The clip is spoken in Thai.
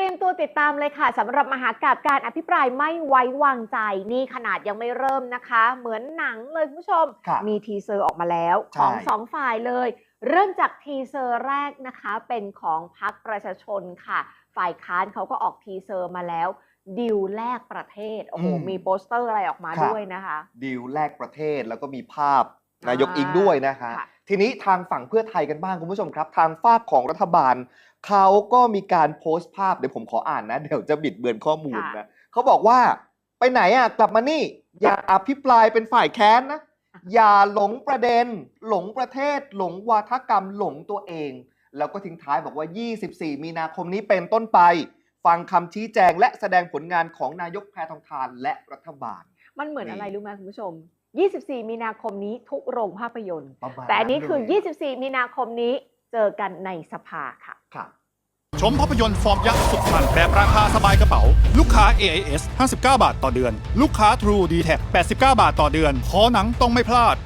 รียมตัวติดตามเลยค่ะสำหรับมหากาบการอภิปรายไม่ไว้วางใจ นี่ขนาดยังไม่เริ่มนะคะ เหมือนหนังเลยคุณผู้ชม ครับมีทีเซอร์ออกมาแล้วใช่ ของสองฝ่ายเลย เริ่มจากทีเซอร์แรกนะคะเป็นของพักประชาชนค่ะ ฝ่ายค้านเขาก็ออกทีเซอร์มาแล้วดิวแลกประเทศโอ้โหมีโปสเตอร์อะไรออกมาด้วยนะคะ ดีลแลกประเทศแล้วก็มีภาพอ่า นายกอิงด้วยนะฮะค่ะทีนี้ทางฝั่งเพื่อไทยกันบ้างคุณผู้ชมครับ ทางฝากของรัฐบาล เขาก็มีการโพสต์ภาพเดี๋ยวผมขออ่านนะ เดี๋ยวจะบิดเบือนข้อมูลนะเขาบอกว่าไปไหนอะกลับมานี่ อย่าอภิปรายเป็นฝ่ายแค้นนะอย่าหลงประเด็น หลงประเทศ หลงวาทกรรมหลงตัวเอง แล้วก็ทิ้งท้ายบอกว่า 24 มีนาคมนี้เป็นต้นไป ฟังคำชี้แจงและแสดงผลงานของนายกแพทองทานและรัฐบาล มันเหมือนนี่อะไรรู้ไหมคุณผู้ชม 24 มีนาคมนี้ทุกโรงภาพยนตร์ ประมาณแต่อันนี้คือ เลย24 มีนาคมนี้เจอกันในสภาค่ะ ครับ ชมภาพยนตร์ฟอร์มยักษ์สุดมันแบบราคาสบายกระเป๋า ลูกค้า AIS 59 บาทต่อเดือน ลูกค้า True d t a c 89 บาทต่อเดือน ขอหนังต้องไม่พลาด